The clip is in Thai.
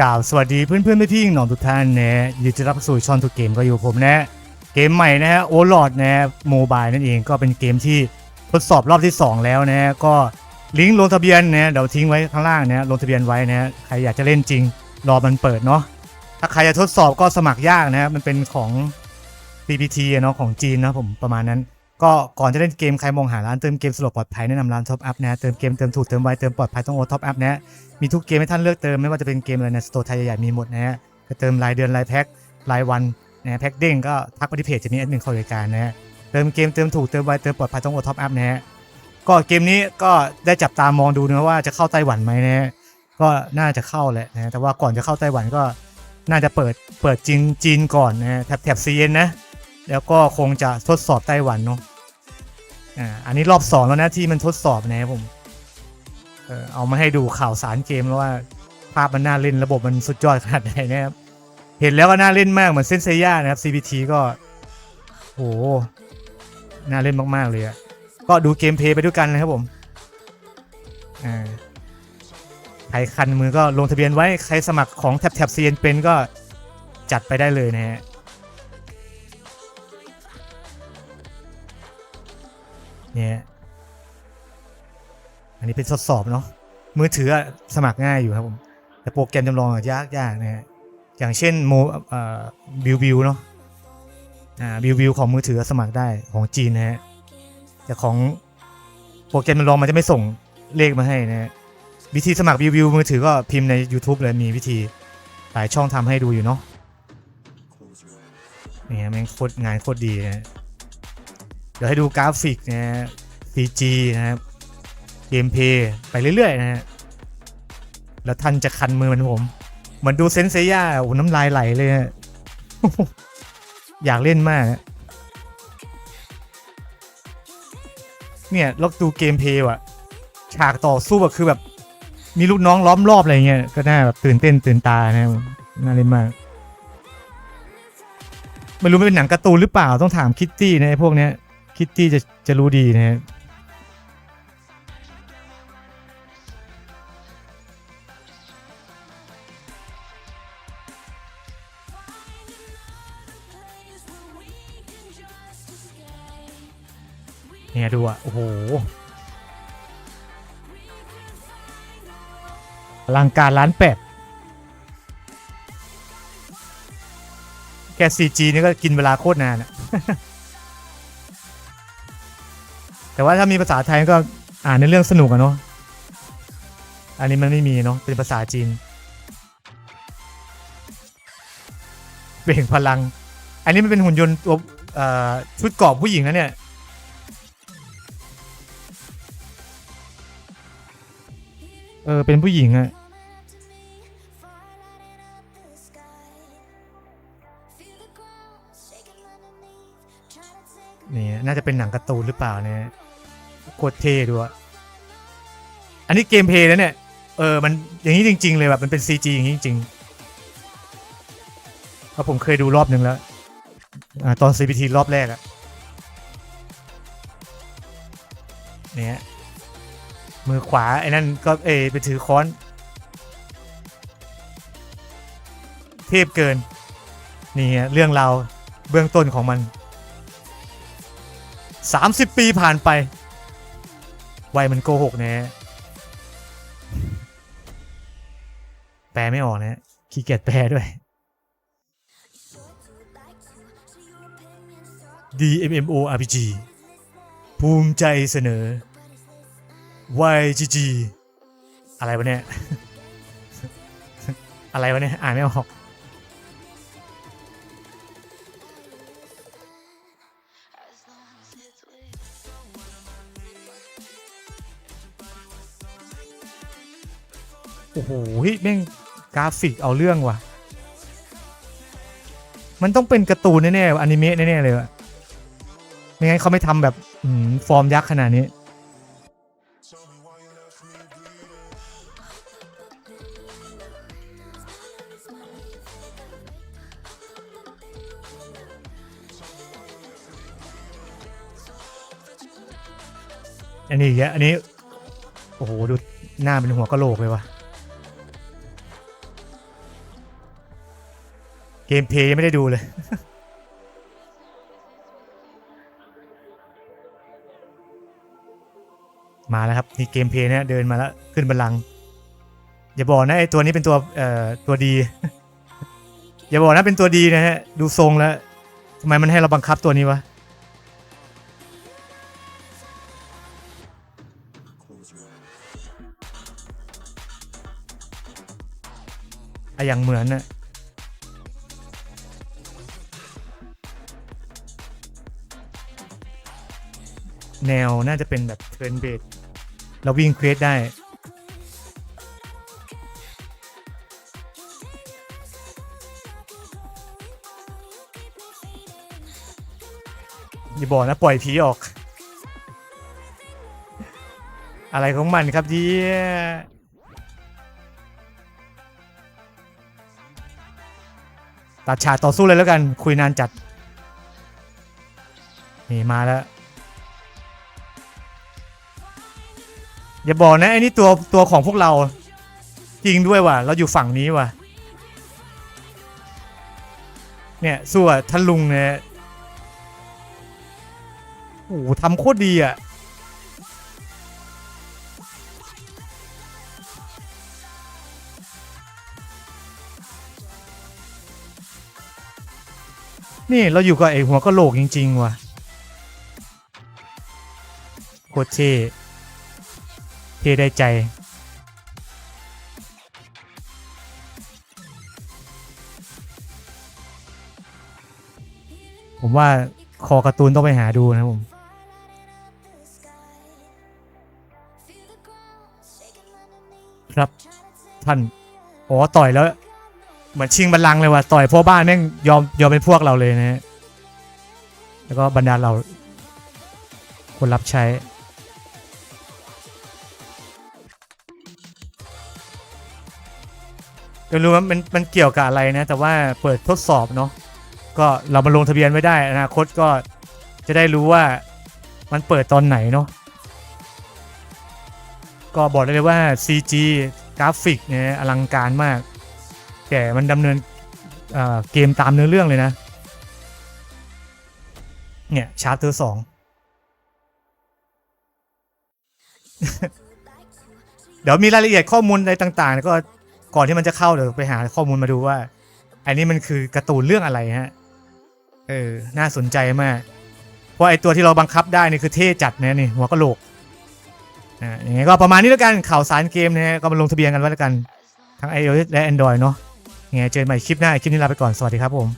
กล่าวสวัสดีเพื่อนเพื่อนๆพี่ๆน้องทุกท่านนะยินดีรับสู่ช่องทุกเกมก็อยู่ผมนะ เกมใหม่นะฮะโอลอดนะโมบายนั่นเองก็เป็นเกมที่ทดสอบรอบที่ 2 แล้วนะก็ลิงก์ลงทะเบียนนะเดี๋ยวทิ้งไว้ข้างล่างนะลงทะเบียนไว้นะใครอยากจะเล่นจริง รอมันเปิดเนาะถ้าใครจะทดสอบก็สมัครยากนะมันเป็นของ PPT เนาะของจีนนะผมประมาณนั้น ก็ก่อนจะเล่นเกมใครมองหาร้านเติมเกมสะดวกปลอดภัยแนะนำร้านท็อปอัพนะเติมเกมเติมถูกเติมไวเติมปลอดภัยต้องโอท็อปอัพนะมีทุกเกมให้ท่านเลือกเติมไม่ว่าจะเป็นเกมอะไรในสโตร์ไทยใหญ่ๆมีหมดนะฮะจะเติมรายเดือนรายแพ็ครายวันนะแพ็คเด้งก็ทักไปที่เพจจะมีแอดมินคอยบริการนะฮะเติมเกมเติมถูกเติมไวเติมปลอดภัยต้องโอท็อปอัพนะฮะก็เกมนี้ก็ได้จับตามองดูนะว่าจะเข้าไต้หวันไหมนะฮะก็น่าจะเข้าแหละนะแต่ว่าก่อนจะเข้าไต้หวันก็น่าจะเปิดเปิดจีนจีนก่อนนะฮะแถบแถบซีเอ็นนะแล้วก็คงจะทดสอบไต้หวันเนาะ อ่าอันนี้รอบสองแล้วนะที่มันทดสอบนะครับผมเออเอามาให้ดูข่าวสารเกมแล้วว่าภาพมันน่าเล่นระบบมันสุดยอดขนาดไหนนะครับเห็นแล้วก็น่าเล่นมากเหมือนเซนเซย่านะครับ CBT ก็โหน่าเล่นมาก ๆ เลยอะก็ดูเกมเพลย์ไปด้วยกันนะครับผมอ่าใครคันมือก็ลงทะเบียนไว้ใครสมัครของแท็บแท็บซีเอ็นเป็นก็จัดไปได้เลยนะฮะ เนี่ยอันนี้เป็นทดสอบเนาะมือถือสมัครง่ายอยู่ครับผมแต่โปรแกรมจำลองอะยากยากนะฮะอย่างเช่นโมบิวบิวเนาะอ่าบิวบิวของมือถือสมัครได้ของจีนนะฮะแต่ของโปรแกรมจำลองมันจะไม่ส่งเลขมาให้นะฮะวิธีสมัครบิวบิวมือถือก็พิมพ์ใน YouTube เลยมีวิธีหลายช่องทำให้ดูอยู่เนาะนี่ฮะแม่งโคตรงานโคตรดีนะฮะ ดี๋ยวให้ดูกราฟิกนะฮะ CG นะครับ เกมเพย์ไปเรื่อย ๆ นะฮะ แล้วท่านจะคันมือเหมือนผม เหมือนดูเซนเซย่าโอ้น้ำลายไหลเลยฮะอยากเล่นมาก เนี่ยเราดูเกมเพย์ว่ะ ฉากต่อสู้แบบคือแบบ มีลูกน้องล้อมรอบอะไรเงี้ย ก็น่าแบบตื่นเต้นตื่นตานะน่าเล่นมากไม่รู้มันเป็นหนังการ์ตูนหรือเปล่าต้องถามคิตตี้นะไอ้พวกเนี้ย คิตตี้จะจะรู้ดีนะฮะเนี่ยดูอะ โอ้โหอลังการล้านแปดแก 4G นี่ก็กินเวลาโคตรนานอะ แต่ว่าถ้ามีภาษาไทยก็อ่านในเรื่องสนุกอะเนาะอันนี้มันไม่มีเนาะเป็นภาษาจีนเบ่งพลัง อันนี้มันเป็นหุ่นยนต์ตัวชุดเกราะผู้หญิงนะเนี่ยเออเป็นผู้หญิงอะ นี่น่าจะเป็นหนังการ์ตูนหรือเปล่าเนี่ยโคตรเท่ด้วยอันนี้เกมเพลย์แล้วเนี่ย เออ มันอย่างนี้จริง ๆ เลยแบบมันเป็น CG อย่างนี้จริงๆเพราะผมเคยดูรอบหนึ่งแล้วอตอน CPT รอบแรกอะเนี่ยมือขวา ไอ้นั่นก็เอไปถือค้อน เทพเกิน นี่เรื่องราวเบื้องต้นของมัน 30 ปีผ่านไป วัยมันโกหกนะแปลไม่ออกนะขี้เกียจแปลด้วย DMMO RPG ภูมิใจเสนอ YGG อะไรวะเนี่ย อะไรวะเนี่ย อ่านไม่ออก โอ้โหฮ้ยแม่งกราฟิกเอาเรื่องว่ะ มันต้องเป็นการ์ตูนแน่ๆอนิเมะแน่ๆเลยว่ะไม่งั้นเขาไม่ทำแบบฟอร์มยักษ์ขนาดนี้ อันนี้อีกแล้วอันนี้ โอ้โห ดูหน้าเป็นหัวกะโหลกเลยว่ะ เกมเพย์ยังไม่ได้ดูเลย มาแล้วครับนี่เกมเพย์เนี่ยเดินมาแล้วขึ้นบัลลัง อย่าบอกนะไอตัวนี้เป็นตัวเอ่อตัวดี อย่าบอกนะเป็นตัวดีนะฮะดูทรงแล้วทำไมมันให้เราบังคับตัวนี้วะอะอย่างเหมือนน่ะ แนวน่าจะเป็นแบบเทิร์นเบสเราวิ่งเควสได้ อย่าบอกนะ ปล่อยผีออก อะไรของมันครับเดียตัดฉากต่อสู้เลยแล้วกันคุยนานจัด นี่มาแล้ว อย่าบอกนะไอ้นี่ตัวตัวของพวกเราจริงด้วยว่ะ เราอยู่ฝั่งนี้ว่ะ เนี่ยสู้กับท่านลุงเนี่ยโอ้โหทำโคตรดีอะนี่เราอยู่กับไอหัวกะโหลกจริง ๆ ว่ะโคตรเท่ ที่ได้ใจผมว่าคอการ์ตูนต้องไปหาดูนะผม ครับท่านอ๋อต่อยแล้ว เหมือนชิงบัลลังเลยว่ะต่อยพ่อบ้านแม่งยอมยอมเป็นพวกเราเลยนะฮะแล้วก็บรรดาเรา คนรับใช้ ก็รู้ว่ามันมันเกี่ยวกับอะไรนะ แต่ว่าเปิดทดสอบเนาะก็เรามาลงทะเบียนไว้ได้อนาคตก็จะได้รู้ว่ามันเปิดตอนไหนเนาะก็บอกได้เลยว่า CG กราฟิกเนี่ยอลังการมาก แต่มันดำเนินเเกมตามเนื้อเรื่องเลยนะ เนี่ย ชาร์ตเตอร์สองเดี๋ยวมีรายละเอียดข้อมูลอะไรต่างๆ ก็ ก่อนที่มันจะเข้าเดี๋ยวไปหาข้อมูลมาดูว่า อันนี้มันคือการ์ตูนเรื่องอะไรฮะ เออ น่าสนใจมาก เพราะไอตัวที่เราบังคับได้นี่คือเท่จัดนะนี่หัวกะโหลก อ่าอย่างไงก็ประมาณนี้แล้วกันข่าวสารเกมนะฮะก็มาลงทะเบียนกันไว้แล้วกัน ทั้ง iOS และ Android เนาะยังไงเจอกันใหม่คลิปหน้าคลิปนี้ลาไปก่อนสวัสดีครับผม